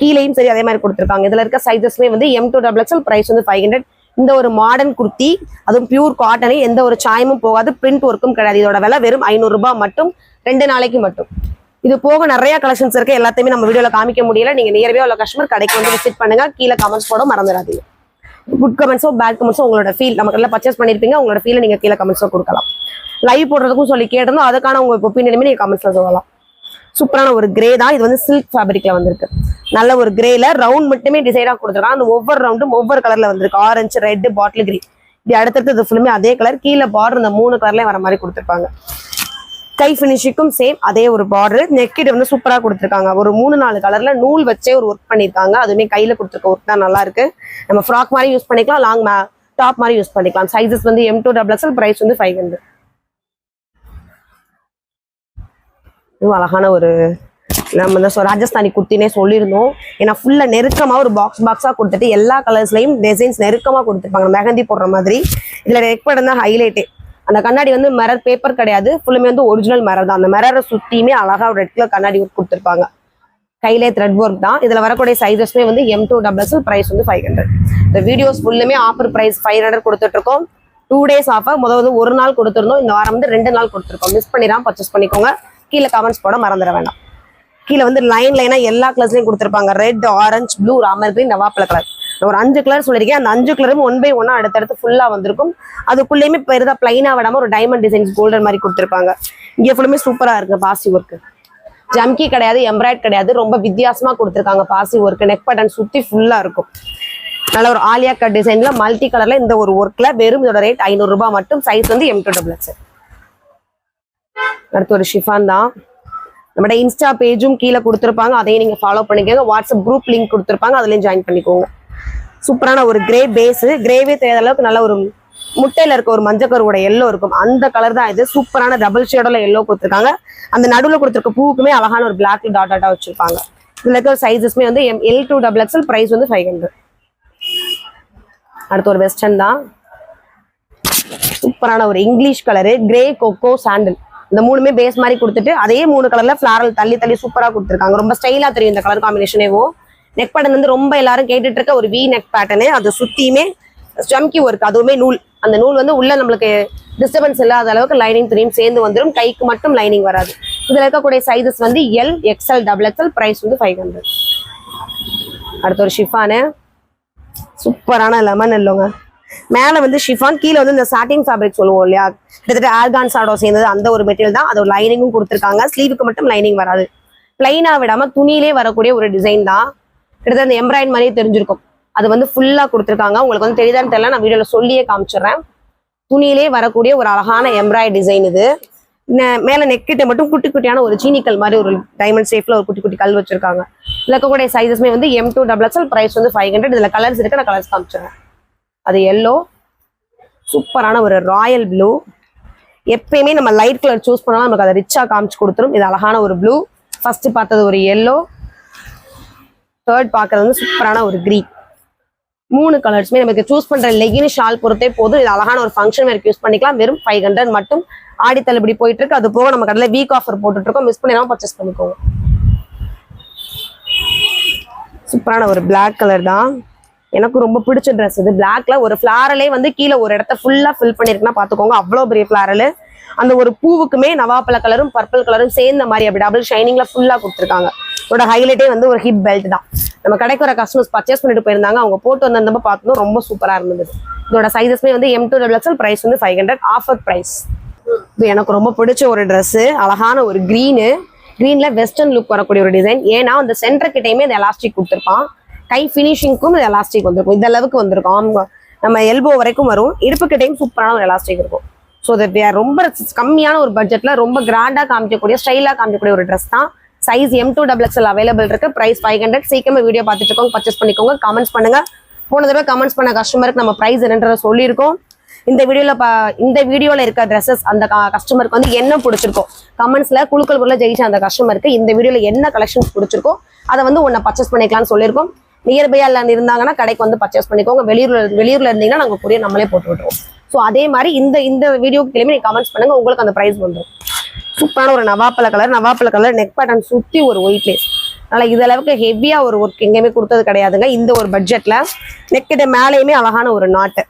கீழேயும் சரி அதே மாதிரி கொடுத்துருக்காங்க. இதுல இருக்க சைஸஸ்மே வந்து M to double XL price வந்து ஃபைவ் ஹண்ட்ரட் இந்த ஒரு மாடர்ன் குர்த்தி அதுவும் பியூர் காட்டனு எந்த ஒரு சாயமும் போகாது. பிரிண்ட் ஒர்க்கும் கிடையாது. இதோட விலை வெறும் ஐநூறு ரூபாய் மட்டும் ரெண்டு நாளைக்கு மட்டும். இது போக நிறைய கலெக்ஷன்ஸ் இருக்கு. எல்லாத்தையுமே நம்ம வீடியோல காமிக்க முடியல. நீங்க நியர்பே உள்ள கஸ்டமர் கடைக்கு வந்து விசிட் பண்ணுங்க. கீழே கமெண்ட்ஸ் போட மறந்துடாதீங்க. குட் கமெண்ட்ஸோ பேட் கமெண்ட்ஸோ உங்களோட ஃபீல் நம்ம கடையில் பர்ச்சேஸ் பண்ணிருப்பீங்க. உங்களோட ஃபீல நீங்க கீழே கமெண்ட்ஸோ கொடுக்கலாம். லைவ் போடுறதுக்கும் சொல்லி கேட்டிருந்தோம். அதுக்கான உங்க ஒப்பீனியனுமே நீங்க கமெண்ட்ஸ்ல சொல்லலாம். சூப்பரான ஒரு கிரே தான். இது வந்து சில்க் ஃபேப்ரிக்ல வந்திருக்கு. நல்ல ஒரு கிரேல ரவுண்ட் மட்டுமே டிசைனா கொடுத்துருக்காங்க. அந்த ஒவ்வொரு ரவுண்டும் ஒவ்வொரு கலர்ல வந்திருக்கு. ஆரஞ்சு ரெட் பாட்டில் கிரீன் இப்படி அடுத்தடுத்து ஃபுல்லுமே அதே கலர் கீழே பார்டர் இந்த மூணு கலர்லயும் வர மாதிரி கொடுத்துருப்பாங்க. கை ஃபினிஷிங்கும் சேம் அதே ஒரு பார்டர் நெக்கிட்டு வந்து சூப்பரா கொடுத்துருக்காங்க. ஒரு மூணு நாலு கலர்ல நூல் வச்சே ஒரு ஒர்க் பண்ணிருக்காங்க அதுவுமே கையில கொடுத்துருக்க ஒர்க் தான் நல்லா இருக்கு. நம்ம ஃப்ராக் மாதிரி யூஸ் பண்ணிக்கலாம். லாங் டாப் மாதிரி யூஸ் பண்ணிக்கலாம். சைஸஸ் வந்து M to double XL price வந்து ஃபைவ் ஹண்ட்ரட் இதுவும் அழகான ஒரு நம்ம இந்த ராஜஸ்தானி குர்த்தினே சொல்லியிருந்தோம். ஏன்னா ஃபுல்லாக நெருக்கமாக ஒரு பாக்ஸ் பாக்ஸாக கொடுத்துட்டு எல்லா கலர்ஸ்லையும் டிசைன்ஸ் நெருக்கமாக கொடுத்துருப்பாங்க. மெஹந்தி போடுற மாதிரி. இதில் நெக் படம் தான் ஹைலைட்டே அந்த கண்ணாடி வந்து மிரர் பேப்பர் கிடையாது. ஃபுல்லுமே வந்து ஒரிஜினல் மிரர் தான். அந்த மிரரை சுற்றியுமே அழகாக ஒரு ரெட் கலர் கண்ணாடி ஒர்க் கொடுத்துருப்பாங்க. கையிலே த்ரெட் ஒர்க் தான். இதில் வரக்கூடிய சைஸஸ்மே வந்து எம் டூ டபுள்ஸ் ப்ரைஸ் வந்து ஃபைவ் ஹண்ட்ரட் இந்த வீடியோஸ் ஃபுல்லுமே ஆஃபர் ப்ரைஸ் ஃபைவ் ஹண்ட்ரட் கொடுத்துட்ருக்கோம் டூ டேஸ் ஆஃபர் முதல் வந்து ஒரு நாள் கொடுத்துருந்தோம். இந்த வாரம் வந்து ரெண்டு நாள் கொடுத்துருக்கோம். மிஸ் பண்ணிடாம பர்ச்சேஸ் பண்ணிக்கோங்க. கீழே கமெண்ட்ஸ் போட மறந்துட வேண்டாம். கீழே வந்து லைன் லைனா எல்லா கலர்ஸ்லையும் கொடுத்துருப்பாங்க. Red orange blue Ramar green நவாப்பழ colour ஒரு அஞ்சு கலர் சொல்லியிருக்கேன். அந்த அஞ்சு கலரும் ஒன் பை ஒன்னா அடுத்தடுத்து ஃபுல்லா வந்திருக்கும். அதுக்குள்ளேயுமே பெருதா பிளைனா விடாம ஒரு டைமண்ட் டிசைன்ஸ் கோல்டன் மாதிரி கொடுத்துருப்பாங்க. இங்கே ஃபுல்லுமே சூப்பரா இருக்கு பாசி ஒர்க் ஜம்கி கிடையாது எம்ப்ராய்ட் கிடையாது. ரொம்ப வித்தியாசமா கொடுத்துருக்காங்க பாசி ஒர்க் நெக் பட்டன் சுத்தி ஃபுல்லா இருக்கும். நல்ல ஒரு ஆலியா கட் டிசைன்ல மல்டி கலர்ல இந்த ஒரு ஒர்க்ல வெறும் இதோட ரேட் ஐநூறு ரூபாய் மட்டும். சைஸ் வந்து எம் டூ டபுள் அடுத்து ஒரு ஷிஃபான் தான். நம்மட இன்ஸ்டா பேஜும் கீழே கொடுத்துருப்பாங்க. அதையும் நீங்கள் ஃபாலோ பண்ணிக்கோங்க. வாட்ஸ்அப் குரூப் லிங்க் கொடுத்துருப்பாங்க. அதுலேயும் ஜாயின் பண்ணிக்கோங்க. சூப்பரான ஒரு கிரே பேஸு கிரேவே தெரியாத அளவுக்கு நல்ல ஒரு முட்டையில இருக்க ஒரு மஞ்சள் கருவோட எல்லோ இருக்கும். அந்த கலர் தான் இது. சூப்பரான டபுள் ஷேடோல எல்லோ கொடுத்துருக்காங்க. அந்த நடுவில் கொடுத்துருக்க பூவுக்குமே அழகான ஒரு பிளாக் டாட் டாட்டா வச்சிருப்பாங்க. இதுல இருக்க சைஸஸ்மே வந்து M L to double XL price வந்து ஃபைவ் ஹண்ட்ரட் அடுத்து ஒரு வெஸ்டர்ன் தான். சூப்பரான ஒரு இங்கிலீஷ் கலரு கிரே கொக்கோ சாண்டில் இந்த மூணுமே பேஸ் மாதிரி கொடுத்துட்டு அதே மூணு கலர்ல ஃபிளாரல் தள்ளி தள்ளி சூப்பரா கொடுத்துருக்காங்க. ரொம்ப ஸ்டைலா தெரியும் இந்த கலர் காம்பினேஷனேவும் நெக் பேட்டர்ன் வந்து ரொம்ப எல்லாரும் கேட்டுட்டு இருக்க ஒரு வி நெக் பேட்டர்னு அது சுத்தியுமே ஸ்டம்கி ஒர்க் அதுவுமே நூல். அந்த நூல் வந்து உள்ள நம்மளுக்கு டிஸ்டர்பன்ஸ் இல்லாத அளவுக்கு லைனிங் துணியும் சேர்ந்து வந்துடும் கைக்கு மட்டும் லைனிங் வராது. இதுல இருக்கக்கூடிய சைஸஸ் வந்து L XL double XL price வந்து ஃபைவ் ஹண்ட்ரட் அடுத்து ஒரு ஷிஃபானு சூப்பரான லெமன் இல்லைங்க. மேல வந்து ஷிஃபான் கீழே வந்து இந்த சாட்டின் ஃபேப்ரிக் சொல்லுவோம் இல்லையா? கிட்டத்தட்ட ஆர்கான் சாடோ சேர்ந்தது அந்த ஒரு மெட்டீரியல் தான். அது ஒரு லைனிங்கும் கொடுத்துருக்காங்க. ஸ்லீவுக்கு மட்டும் லைனிங் வராது. பிளைனா விடாம துணியிலே வரக்கூடிய ஒரு டிசைன் தான். கிட்டத்தட்ட அந்த எம்ப்ராய்ட் மாதிரியே தெரிஞ்சிருக்கும். அது வந்து ஃபுல்லா கொடுத்துருக்காங்க. உங்களுக்கு வந்து தெரியுதான்னு தெரியல நான் வீடியோல சொல்லியே காமிச்சிடுறேன். துணியிலே வரக்கூடிய ஒரு அழகான எம்ப்ராய்ட் டிசைன் இது. மேல நெக்கிட்ட மட்டும் குட்டி குட்டியான ஒரு சீனிக்கல் மாதிரி ஒரு டைமண்ட் ஷேப்ல ஒரு குட்டி குட்டி கல் வச்சிருக்காங்க. இதுல இருக்கக்கூடிய சைஸஸ்மே வந்து M to double XL price வந்து ஃபைவ் ஹண்ட்ரட் இதுல கலர்ஸ் இருக்கு நான் கலர்ஸ் காமிச்சிடுறேன். அது எல்லோ சூப்பரான ஒரு ராயல் ப்ளூ எப்பயுமே நம்ம லைட் கலர் சூஸ் பண்ணாலும் நமக்கு அதை ரிச்சா காமிச்சு கொடுத்துரும். இது அழகான ஒரு ப்ளூ ஃபர்ஸ்ட் பார்த்தது ஒரு எல்லோ தேர்ட் பார்க்கறது வந்து சூப்பரான ஒரு க்ரீன் மூணு கலர்ஸ்மே நமக்கு சூஸ் பண்ற லெகின் ஷால் பொறுத்தே போதும். இது அழகான ஒரு ஃபங்க்ஷன் வேருக்கு யூஸ் பண்ணிக்கலாம். வெறும் ஃபைவ் ஹண்ட்ரட் மட்டும். ஆடி தள்ளுபடி போயிட்டு இருக்கு. அது போக நம்ம கடையில் வீக் ஆஃபர் போட்டுட்டு இருக்கோம். மிஸ் பண்ணிடாம பர்ச்சேஸ் பண்ணிக்கோங்க. சூப்பரான ஒரு பிளாக் கலர் தான். எனக்கு ரொம்ப பிடிச்ச ட்ரெஸ் இது. பிளாக்ல ஒரு ஃபிளாரலே வந்து கீழே ஒரு இடத்த ஃபுல்லா ஃபில் பண்ணிருக்குன்னா பாத்துக்கோங்க. அவ்வளோ பெரிய ஃபிளாரல் அந்த ஒரு பூவுக்குமே நவாப்பழ கலரும் பர்பிள் கலரும் சேர்ந்த மாதிரி அப்படி டபுள் ஷைனிங்ல ஃபுல்லா கொடுத்துருக்காங்க. இதோட ஹைலைட்டே வந்து ஒரு ஹிப் பெல்ட் தான். நம்ம கடைக்கு வர கஸ்டமர்ஸ் பர்ச்சேஸ் பண்ணிட்டு போயிருந்தாங்க. அவங்க போட்டு வந்திருந்தப்ப பார்த்தோம் ரொம்ப சூப்பரா இருந்தது. இதோட சைஸஸ்மே வந்து M to double XL price வந்து ஃபைவ் ஹண்ட்ரட் ஆஃபர் பிரைஸ் இது எனக்கு ரொம்ப பிடிச்ச ஒரு ட்ரெஸ்ஸு அழகான ஒரு க்ரீனு கிரீன்ல வெஸ்டர்ன் லுக் வரக்கூடிய ஒரு டிசைன் ஏன்னா அந்த சென்டர் கிட்டயுமே இந்த எலாஸ்டிக் கொடுத்துருப்பான். கை ஃபினிஷிங்க்கும் இந்த எலாஸ்டிக் வந்திருக்கும். இந்த அளவுக்கு வந்திருக்கும். ஆமா. நம்ம எல்போ வரைக்கும் வரும். இடுப்புக்கிட்டையும் சூப்பரான ஒரு எலாஸ்டிக் இருக்கும். ஸோ இது ரொம்ப கம்மியான ஒரு பட்ஜெட்ல ரொம்ப கிராண்டா காமிக்கக்கூடிய ஸ்டைலா காமிக்கக்கூடிய ஒரு ட்ரெஸ் தான். Size M to double XL available இருக்கு. பிரைஸ் ஃபைவ் ஹண்ட்ரட் சீக்கிரமா வீடியோ பார்த்துட்டு இருக்கோங்க பர்ச்சேஸ் பண்ணிக்கோங்க. கமெண்ட்ஸ் பண்ணுங்க. போன தடவை கமெண்ட்ஸ் பண்ண கஸ்டமருக்கு நம்ம ப்ரைஸ் என்னன்றத சொல்லியிருக்கோம். இந்த வீடியோல ப இந்த வீடியோல இருக்க ட்ரெஸ்ஸஸ் அந்த கஸ்டமருக்கு வந்து என்ன பிடிச்சிருக்கோ கமெண்ட்ஸ்ல குழுக்கள் பொருளை ஜெயிச்ச அந்த கஸ்டமருக்கு இந்த வீடியோல என்ன கலெக்ஷன்ஸ் பிடிச்சிருக்கோ அதை வந்து உன்னை பர்ச்சேஸ் பண்ணிக்கலாம்னு சொல்லியிருக்கோம். நியர்பையா எல்லாம் இருந்தாங்கன்னா கடைக்கு வந்து பர்ச்சேஸ் பண்ணிக்கோங்க. வெளியூர்ல வெளியூர்ல இருந்தீங்கன்னா நாங்க கொரியர் நம்மளே போட்டு விட்டுருவோம் ஸோ அதே மாதிரி இந்த இந்த வீடியோக்கு கிளம்பி நீங்க கமெண்ட்ஸ் பண்ணுங்க. உங்களுக்கு அந்த ப்ரைஸ் வந்துடும் சூப்பரான ஒரு நவாப்பழ கலர் நவாப்பழ கலர் நெக் பேட்டர்ன் சுத்தி ஒரு ஒயிட் லேஸ் அதனால இது அளவுக்கு ஹெவியா ஒரு ஒர்க் எங்கேயுமே கொடுத்தது கிடையாதுங்க. இந்த ஒரு பட்ஜெட்ல நெக்கிட்ட மேலேயுமே அழகான ஒரு நாட்டு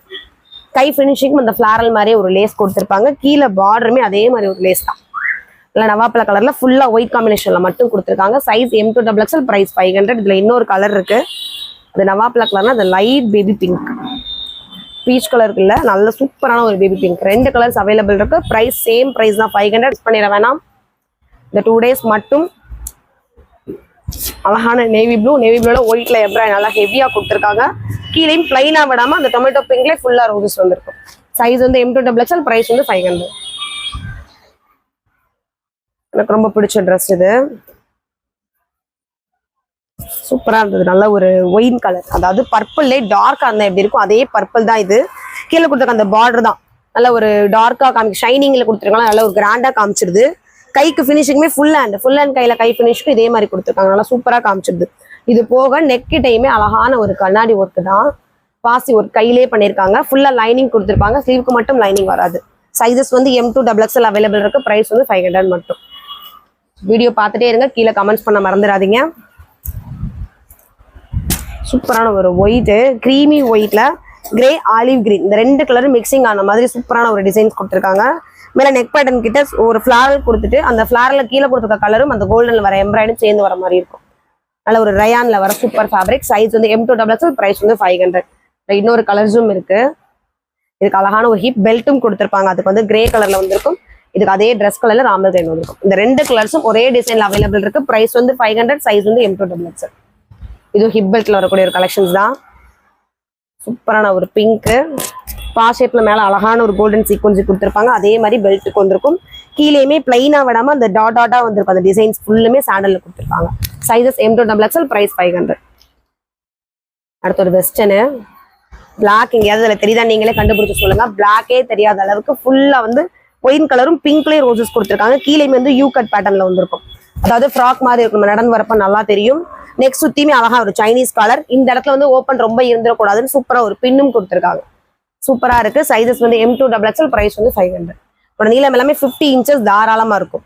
கை ஃபினிஷிங்கும் அந்த ஃபிளாரல் மாதிரியே ஒரு லேஸ் கொடுத்துருப்பாங்க. கீழே பார்டருமே அதே மாதிரி ஒரு லேஸ் தான். இல்லை நவாப்பழ கலர்ல ஃபுல்லா ஒயிட் காம்பினேஷன்ல மட்டும் கொடுத்துருக்காங்க. Size M to double XL price five hundred இதுல இன்னொரு கலர் இருக்கு. அது நவாப்பழ கலர்னா அது லைட் பேபி பிங்க் பீச் கலருக்கு இல்ல நல்ல சூப்பரான ஒரு பேபி பிங்க் ரெண்டு கலர்ஸ் அவைலபிள் இருக்கு. பிரைஸ் சேம் பிரைஸ் தான். ஃபைவ் ஹண்ட்ரட் பண்ணிட வேணாம். இந்த டூ டேஸ் மட்டும் அழகான நேவி ப்ளூ நேவி ப்ளூல ஒயிட்ல எப்ராய் நல்லா ஹெவியா கொடுத்துருக்காங்க. கீழேயும் பிளைனா விடாம அந்த டொமேட்டோ பிங்க்ல ஃபுல்லா ரோசஸ் வந்திருக்கும். சைஸ் வந்து M to double XL price வந்து ஃபைவ் ஹண்ட்ரட் எனக்கு ரொம்ப பிடிச்ச ட்ரெஸ் இது. சூப்பரா இருந்தது. நல்ல ஒரு ஒயின் கலர் அதாவது பர்பிள்லே டார்க்கா இருந்தா எப்படி இருக்கும்? அதே பர்பிள் தான் இது. கீழே கொடுத்துருக்க அந்த பார்டர் தான். நல்ல ஒரு டார்க்கா காமி ஷைனிங்ல கொடுத்துருக்காங்க நல்ல ஒரு கிராண்டா காமிச்சிருது. கைக்கு ஃபினிஷிங்குமே ஃபுல் ஹேண்ட் ஃபுல் ஹேண்ட் கையில கை ஃபினிஷ்க்கும் இதே மாதிரி கொடுத்துருக்காங்க. நல்லா சூப்பரா காமிச்சிருது. இது போக நெக்கிட்டையுமே அழகான ஒரு கண்ணாடி ஒர்க் தான். பாசி ஒர்க் கையிலே பண்ணியிருக்காங்க. ஃபுல்லா லைனிங் கொடுத்துருப்பாங்க. ஸ்லீவுக்கு மட்டும் லைனிங் வராது. சைஸஸ் வந்து M to double XL available இருக்கு. பிரைஸ் வந்து ஃபைவ் ஹண்ட்ரட் மட்டும். வீடியோ பார்த்துட்டே இருங்க. கீழே கமெண்ட்ஸ் பண்ண மறந்துடாதீங்க. சூப்பரான ஒரு ஒயிட்டு க்ரீமி ஒயிட்ல கிரே ஆலிவ் கிரீன் இந்த ரெண்டு கலரும் மிக்சிங் ஆன மாதிரி சூப்பரான ஒரு டிசைன்ஸ் கொடுத்துருக்காங்க. மேலே நெக் பேட்டர்ன் கிட்ட ஒரு ஃப்ளாரல் கொடுத்துட்டு அந்த ஃப்ளாரில் கீழே கொடுத்துருக்க கலரும் அந்த கோல்டனில் வர எம்ப்ராய்டும் சேர்ந்து வர மாதிரி இருக்கும். நல்ல ஒரு ரயானில் வர சூப்பர் ஃபேப்ரிக் சைஸ் வந்து M to double XL price வந்து ஃபைவ் ஹண்ட்ரட் இன்னொரு கலர்ஸும் இருக்கு. இதுக்கு அழகான ஒரு ஹிப் பெல்ட்டும் கொடுத்துருப்பாங்க. அதுக்கு வந்து கிரே கலர்ல வந்திருக்கும். இதுக்கு அதே ட்ரெஸ் கலர்ல ராமர் கிரீன் வந்துருக்கும். இந்த ரெண்டு கலர்ஸும் ஒரே டிசைன்ல அவைலபிள் இருக்கு. பிரைஸ் வந்து ஃபைவ் ஹண்ட்ரட் சைஸ் வந்து எம் டூ டபுள் எக்ஸல் இது ஹிப் பெல்ட்ல வரக்கூடிய ஒரு கலெக்ஷன்ஸ் தான். சூப்பரான ஒரு பிங்க்கு பா ஷேப்ல மேல அழகான ஒரு கோல்டன் சீக்வன்ஸ் கொடுத்துருப்பாங்க. அதே மாதிரி பெல்ட்டுக்கு வந்திருக்கும். கீழேயுமே பிளைனா விடாம அந்த டாட் டாட்டா வந்திருக்கும். அந்த டிசைன்ஸ் ஃபுல்லுமே சாண்டல்ல கொடுத்துருப்பாங்க. Sizes M to double XL price five hundred அடுத்து ஒரு வெஸ்டர்னு பிளாக் எங்கேயாவது அதில் தெரியுதா நீங்களே கண்டுபிடிச்சு சொல்லுங்க. பிளாக்கே தெரியாத அளவுக்கு ஃபுல்லா வந்து ஒயின் கலரும் பிங்க்லேயும் ரோசஸ் கொடுத்துருக்காங்க. கீழேயுமே வந்து யூ கட் பேட்டர்ன்ல வந்திருக்கும். அதாவது ஃப்ராக் மாதிரி இருக்கும். நடன் நடந்து வரப்ப நல்லா தெரியும். நெக்ஸ்ட் சுத்தியுமே அழகா ஒரு சைனீஸ் கலர் இந்த இடத்துல வந்து ஓப்பன் ரொம்ப இருந்துடக்கூடாதுன்னு சூப்பரா ஒரு பின்னும் கொடுத்துருக்காங்க. சூப்பரா இருக்கு. சைஸஸ் வந்து M to double XL price வந்து ஃபைவ் ஹண்ட்ரட் நீளம் எல்லாமே ஃபிஃப்டி இன்ச்சஸ் தாராளமா இருக்கும்.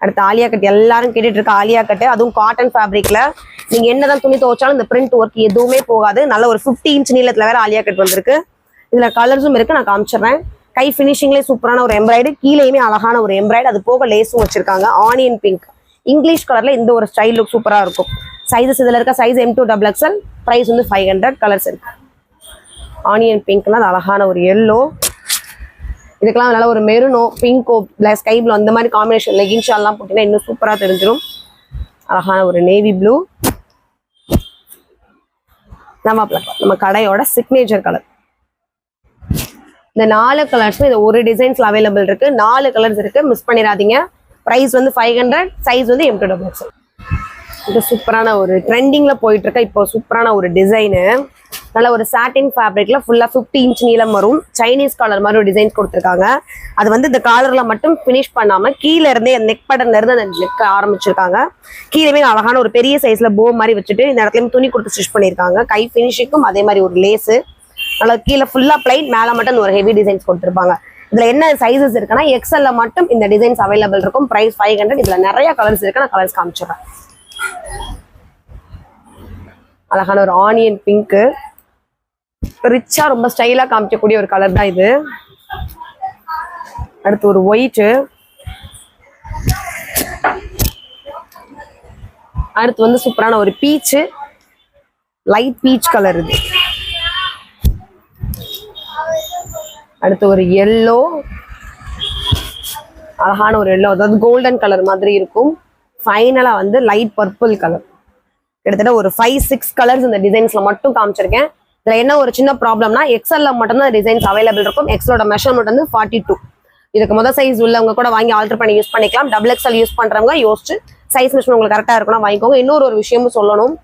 அடுத்து ஆலியா கட் எல்லாரும் கேட்டுட்டு இருக்க ஆலியா கட்டு. அதுவும் காட்டன் ஃபேப்ரிக்ல நீங்க என்னதான் துணி துவைச்சாலும் இந்த பிரிண்ட் ஒர்க் எதுவுமே போகாது. நல்ல ஒரு 50 இன்ச் நீளத்துல வேற ஆலியா கட் வந்திருக்கு. இதுல கலர்ஸும் இருக்கு. நான் காமிச்சிடுறேன். கை ஃபினிஷிங்லேயே சூப்பரான ஒரு எம்ப்ராய்டு கீழேயுமே அழகான ஒரு எம்ப்ராய்டு அது போக லேஸும் வச்சிருக்காங்க ஆனியன் பிங்க் இங்கிலீஷ் கலர்ல இந்த ஒரு ஸ்டைல் லுக் சூப்பராக இருக்கும். சைஸஸ் இதில் இருக்க size M to double XL price வந்து ஃபைவ் ஹண்ட்ரட் கலர்ஸ் இருக்கு. ஆனியன் பிங்க்னா அது அழகான ஒரு எல்லோ இதுக்கெல்லாம் நல்லா ஒரு மெருனோ பிங்கோ பிளஸ் ஸ்கை ப்ளூ அந்த மாதிரி காம்பினேஷன் லெகின்ஸ் போட்டிங்கன்னா இன்னும் சூப்பராக தெரிஞ்சிடும் அழகான ஒரு நேவி ப்ளூ நம்ம நம்ம கடையோட சிக்னேச்சர் கலர் இந்த நாலு கலர்ஸும் இது ஒரு டிசைன்ஸ்ல அவைலபிள் இருக்கு. நாலு கலர்ஸ் இருக்கு. மிஸ் பண்ணிடாதீங்க. ப்ரைஸ் வந்து ஃபைவ் ஹண்ட்ரட் சைஸ் வந்து எம்டி டபுள் எக்ஸ் இது சூப்பரான ஒரு ட்ரெண்டிங்ல போயிட்டு இருக்க இப்போ சூப்பரான ஒரு டிசைனு நல்ல ஒரு சாட்டின் ஃபேப்ரிக்ல ஃபுல்லா 50 இன்ச் நீளம் வரும். சைனீஸ் காலர் மாதிரி ஒரு டிசைன்ஸ் கொடுத்துருக்காங்க. அது வந்து இந்த காலர்ல மட்டும் ஃபினிஷ் பண்ணாம கீழே இருந்தே நெக் பட்டன்ல இருந்து அந்த நெக் ஆரம்பிச்சிருக்காங்க. கீழே அழகான ஒரு பெரிய சைஸ்ல போ மாதிரி வச்சுட்டு இந்த இடத்துலயும் துணி கொடுத்து ஸ்டிச் பண்ணியிருக்காங்க. கை ஃபினிஷிங்கும் அதே மாதிரி ஒரு லேஸு நல்லா கீழே ஃபுல்லா பிளைன் மேல மட்டும் ஒரு ஹெவி டிசைன்ஸ் கொடுத்துருப்பாங்க. இதுல என்ன சைஸஸ் இருக்குன்னா எக்ஸ்எல்ல மட்டும் இந்த டிசைன்ஸ் அவைலபிள் இருக்கும். பிரைஸ் ஃபைவ் ஹண்ட்ரட் இதுல நிறைய கலர்ஸ் இருக்கு. நான் கலர்ஸ் காமிச்சிடுறேன். அழகான ஒரு ஆனியன் பிங்க்கு ரிச்சா ரொம்ப ஸ்டைலா காமிக்கக்கூடிய ஒரு கலர் தான் இது. அடுத்து ஒரு ஒயிட்டு அடுத்து வந்து சூப்பரான ஒரு பீச்சு லைட் பீச் கலர் இது. அடுத்து ஒரு எல்லோ அழகான ஒரு எல்லோ அதாவது கோல்டன் கலர் மாதிரி இருக்கும். ஃபைனலாக வந்து லைட் பர்பிள் கலர் கிட்டத்தட்ட ஒரு ஃபைவ் சிக்ஸ் கலர்ஸ் இந்த டிசைன்ஸ்ல மட்டும் காமிச்சிருக்கேன். இதில் என்ன ஒரு சின்ன ப்ராப்ளம்னா எக்ஸ்எல்ல மட்டும்தான் டிசைன்ஸ் அவைலபிள் இருக்கும். எக்ஸலோட மெஷர்மெண்ட் வந்து ஃபார்ட்டி டூ இதுக்கு முதல் சைஸ் உள்ளவங்க கூட வாங்கி ஆல்டர் பண்ணி யூஸ் பண்ணிக்கலாம். டபுள் எக்ஸ்எல் யூஸ் பண்ணுறவங்க யோசிச்சு சைஸ் மிஷின் உங்களுக்கு கரெக்டாக இருக்கணும் வாங்கிக்கோங்க. இன்னொரு ஒரு விஷயமும் சொல்லணும்.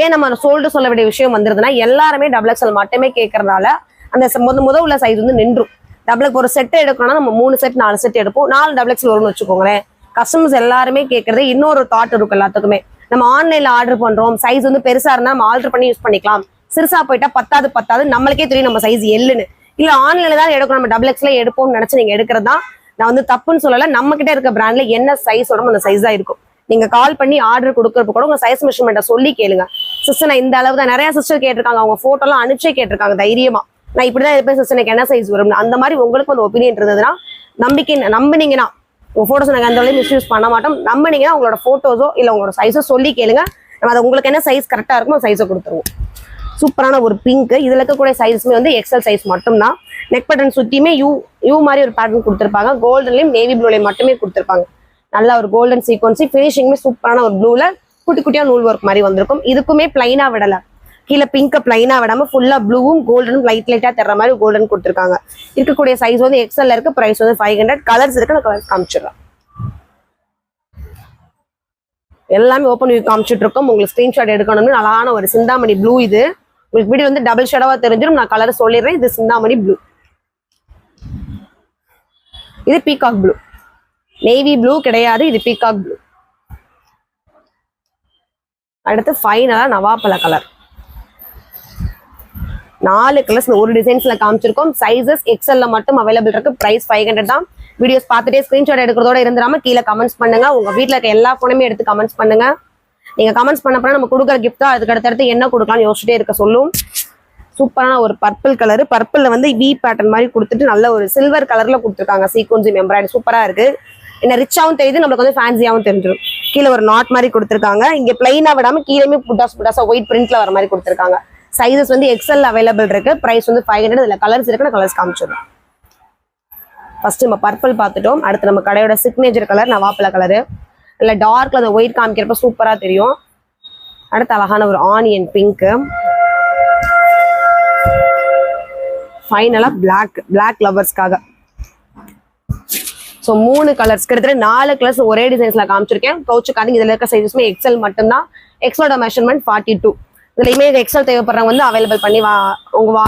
ஏன் நம்ம சோல்டு சொல்ல வேண்டிய விஷயம் வந்துருதுன்னா எல்லாருமே டபுள் எக்ஸ்எல் மட்டுமே கேட்கறதால அந்த முத முத உள்ள சைஸ் வந்து நின்றும். டபுள் ஒரு செட் எடுக்கணும்னா நம்ம மூணு செட் நாலு செட் எடுப்போம். நாலு டபுள் எக்ஸ் வரும்னு வச்சுக்கோங்களேன். கஸ்டமர்ஸ் எல்லாருமே கேட்கறது இன்னொரு தாட் இருக்கும் எல்லாத்துக்குமே. நம்ம ஆன்லைன்ல ஆர்டர் பண்றோம். சைஸ் வந்து பெருசா இருந்தா நம்ம ஆர்டர் பண்ணி யூஸ் பண்ணிக்கலாம். சிறுசா போயிட்டா பத்தாது பத்தாது. நம்மளுக்கே தெரியும் நம்ம சைஸ் எல்லுன்னு இல்ல ஆன்லைன்ல தான் எடுக்கணும். நம்ம டபுள் எக்ஸ்ல எடுப்போம்னு நினைச்சு நீங்க எடுக்கிறது தான் நான் வந்து தப்புன்னு சொல்லல. நம்ம கிட்ட இருக்க பிராண்ட்ல என்ன சைஸ் உடம்பு அந்த சைஸ் தான் இருக்கும். நீங்க கால் பண்ணி ஆர்டர் கொடுக்கறப்ப கூட உங்க சைஸ் மெஷர்மெண்ட்டை சொல்லி கேளுங்க. சிஸ்டர் நான் இந்த அளவு தான் நிறைய சிஸ்டர் கேட்டிருக்காங்க. அவங்க photo எல்லாம் அனுப்பிச்சே கேட்டிருக்காங்க தைரியமா. நான் இப்படிதான் இருப்பேன் சிஸ்டர் எனக்கு என்ன சைஸ் வரும் அந்த மாதிரி உங்களுக்கு ஒரு ஒப்பீனியன் இருந்ததுன்னா நம்பிக்கை நம்பினீங்கன்னா உங்க போட்டோஸ் நாங்கள் அந்த அளவு மிஸ்யூஸ் பண்ண மாட்டோம். நம்பினீங்கன்னா உங்களோட போட்டோஸோ இல்ல உங்களோட சைஸோ சொல்லி கேளுங்க. நம்ம அதை உங்களுக்கு என்ன சைஸ் கரெக்டா இருக்குமோ சைஸை கொடுத்துருவோம். சூப்பரான ஒரு பிங்க் இதுல இருக்கக்கூடிய சைஸுமே வந்து எக்ஸல் சைஸ் மட்டும்தான். நெக் பட்டன் சுத்தியுமே யூ யூ மாதிரி ஒரு பேட்டர்ன் கொடுத்துருப்பாங்க. கோல்டன்லயும் நேவி ப்ளூலையும் மட்டுமே கொடுத்துருப்பாங்க. நல்லா ஒரு கோல்டன் சீக்வன்சி ஃபினிஷிங்குமே சூப்பரான ஒரு ப்ளூல குட்டி குட்டியா நூல் ஒர்க் மாதிரி வந்திருக்கும். இதுக்குமே பிளைனா விடலை. கீழே பிங்க பிளைனா விடாம ஃபுல்லா ப்ளூவும் கோல்டனும் லைட் லைட்டா தர்ற மாதிரி கோல்டன் கொடுத்துருக்காங்க. இருக்கக்கூடிய சைஸ் வந்து எக்ஸல்ல இருக்கு பிரைஸ் வந்து ஃபைவ் ஹண்ட்ரட் கலர்ஸ் இருக்கு நான் கலர்ஸ் காமிச்சிடுறேன். எல்லாமே ஓப்பன் வியூ காமிச்சிட்டு இருக்கோம் உங்களுக்கு ஸ்கிரீன்ஷாட் எடுக்கணும்னு அழகான ஒரு சிந்தாமணி ப்ளூ இது. உங்களுக்கு வீடியோ வந்து டபுள் ஷேடவா தெரிஞ்சிடும் நான் கலர் சொல்லிடுறேன். இது சிந்தாமணி ப்ளூ இது பீகாக் ப்ளூ நேவி ப்ளூ கிடையாது. இது பீகாக் ப்ளூ அடுத்து ஃபைனலா நவாப்பழ கலர் நாலு கலர்ஸ் ஒரு டிசைன்ஸ்ல காமிச்சிருக்கோம். சைசஸ் எக்ஸல்ல மட்டும் அவைலபிள் இருக்கு. பிரைஸ் ஃபைவ் ஹண்ட்ரட் தான். வீடியோஸ் பார்த்துட்டே ஸ்கிரீன்ஷாட் எடுக்கிறதோட இருந்துடாம கீழே கமெண்ட்ஸ் பண்ணுங்க. உங்க வீட்ல இருக்க எல்லா போனுமே எடுத்து கமெண்ட்ஸ் பண்ணுங்க. நீங்க கமெண்ட்ஸ் பண்ண நம்ம கொடுக்குற கிஃப்ட்டா அதுக்கு அடுத்தடுத்து என்ன கொடுக்கலாம்னு யோசிச்சுட்டே இருக்க சொல்லும். சூப்பரான ஒரு பர்பிள் கலர் பர்பிள்ல வந்து வி பேட்டர்ன் மாதிரி கொடுத்துட்டு நல்ல ஒரு சில்வர் கலர்ல கொடுத்துருக்காங்க சீக்வன்சி எம்ப்ராய்டரி சூப்பரா இருக்கு. என்ன ரிச்சாவும் தெரியுது நம்மளுக்கு வந்து ஃபேன்சியாவும் தெரிஞ்சிடும் கீழே ஒரு நாட் மாதிரி கொடுத்துருக்காங்க. இங்க பிளைனா விடாம கீழே புட்டாஸ் புட்டாஸா ஒயிட் பிரிண்ட்ல வர மாதிரி கொடுத்துருக்காங்க. சைஸஸ் வந்து எக்ஸல் அவைலபிள் இருக்கு. பிரைஸ் வந்து ஃபைவ் ஹண்ட்ரட் இதில் கலர்ஸ் இருக்கு. நான் கலர்ஸ் காமிச்சிடுறேன். ஃபர்ஸ்ட் நம்ம பர்பிள் பார்த்துட்டோம். அடுத்து நம்ம கடையோட சிக்னேச்சர் கலர் நவாப்பழ கலரு இல்லை டார்க்கில் அந்த ஒயிட் காமிக்கிறப்ப சூப்பராக தெரியும். அடுத்து அழகான ஒரு ஆனியன் பிங்க்கு ஃபைனலாக பிளாக் பிளாக் லவர்ஸ்க்காக ஸோ மூணு கலர்ஸ் கிட்டத்தட்ட நாலு கலர்ஸ் ஒரே டிசைன்ஸில் காமிச்சிருக்கேன். கவுச்சுக்காரங்க இதில் இருக்க சைஸஸ்மே எக்ஸல் மட்டும்தான். எக்ஸலோட மெஷர்மெண்ட் ஃபார்ட்டி டூ இதுலையுமே எக்ஸல் தேவைப்படுறவங்க வந்து அவைலபிள் பண்ணி வா உங்க வா.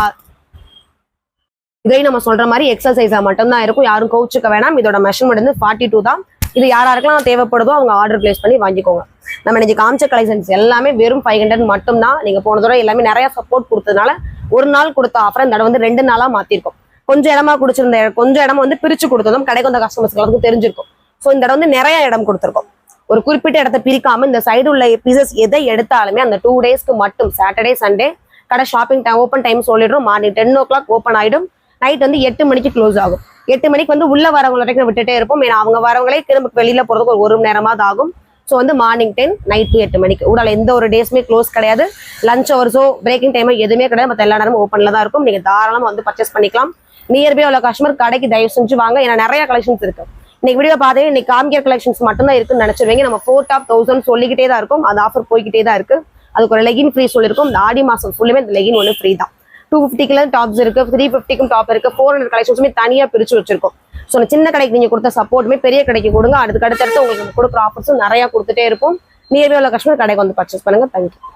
இதையும் நம்ம சொல்ற மாதிரி எக்ஸல் சைஸா மட்டும்தான் இருக்கும். யாரும் கவுச்சுக்க வேணாம். இதோட மெஷர்மெண்ட் வந்து ஃபார்ட்டி டூ தான். இது யார் தேவைப்படுதோ அவங்க ஆர்டர் பிளேஸ் பண்ணி வாங்கிக்கோங்க. நம்ம இன்னைக்கு காமிச்ச கலெக்ஷன்ஸ் எல்லாமே வெறும் ஃபைவ் ஹண்ட்ரட் மட்டும்தான். நீங்க போன தடவை எல்லாமே நிறைய சப்போர்ட் கொடுத்ததுனால ஒரு நாள் கொடுத்த ஆஃபர் இந்த தடவை வந்து ரெண்டு நாளா மாத்திருக்கோம். கொஞ்சம் இடமா குடிச்சிருந்த கொஞ்சம் இடம் வந்து பிரிச்சு கொடுத்ததும் கடைக்கு வந்த கஸ்டமர்ஸ்க்கு எல்லாருக்கும் தெரிஞ்சிருக்கும். ஸோ இந்த இடம் வந்து நிறைய இடம் கொடுத்துருக்கோம். ஒரு குறிப்பிட்ட இடத்த பிரிக்காம இந்த சைடு உள்ள பீசஸ் எதை எடுத்தாலுமே அந்த டூ டேஸ்க்கு மட்டும் சாட்டர்டே சண்டே கடை ஷாப்பிங் டைம் ஓப்பன் டைம் சொல்லிடுறோம். Morning ten o'clock open ஆயிடும். நைட் வந்து எட்டு மணிக்கு க்ளோஸ் ஆகும். எட்டு மணிக்கு வந்து உள்ள வரவங்க வரைக்கும் விட்டுட்டே இருப்போம். ஏன்னா அவங்க வரவங்களே திரும்ப வெளியில போறதுக்கு ஒரு ஒரு மணி நேரமாவது ஆகும். ஸோ வந்து மார்னிங் டென் நைட் எட்டு மணிக்கு. உடல் எந்த ஒரு டேஸுமே க்ளோஸ் கிடையாது. லஞ்ச் ஹவர்ஸோ பிரேக்கிங் டைமோ எதுவுமே கிடையாது. மற்ற எல்லா நேரமும் ஓப்பனில் தான் இருக்கும். நீங்க தாராளமாக வந்து பர்ச்சேஸ் பண்ணிக்கலாம். நியர்பை உள்ள கஸ்டமர் கடைக்கு தயவு செஞ்சு வாங்க. ஏன்னா நிறைய கலெக்ஷன்ஸ் இருக்குது இன்னைக்கு வீடியோ பார்த்தீங்கன்னா இன்னைக்கு காமிக்கிற கலெக்ஷன்ஸ் மட்டும்தான் இருக்குன்னு நினைச்சிருவீங்க. நம்ம ஃபோர் டாப் தௌசண்ட் சொல்லிக்கிட்டே தான் இருக்கும். அது ஆஃபர் போய்கிட்டே தான் இருக்கு. அதுக்கு ஒரு லெகின் ஃப்ரீ சொல்லிருக்கும். இந்த ஆடி மாசம் ஃபுல்லுமே இந்த லெகின் ஒன்று ஃப்ரீ தான். டூ ஃபிஃப்டிக்குல டாப்ஸ் இருக்கு. த்ரீ ஃபிஃப்டிக்கும் டாப் இருக்கு. ஃபோர் ஹண்ட்ரட் கலெக்ஷன்ஸுமே தனியா பிரிச்சு வச்சிருக்கோம். ஸோ சின்ன கடைக்கு நீங்க கொடுத்த சப்போர்ட்டுமே பெரிய கடைக்கு கொடுங்க. அதுக்கு அடுத்தடுத்து உங்களுக்கு கொடுக்குற ஆஃபர்ஸும் நிறைய கொடுத்துட்டே இருக்கும் நியர்பை உள்ள கஷ்டமர் கடைக்கு வந்து பர்ச்சேஸ் பண்ணுங்க. தேங்க்யூ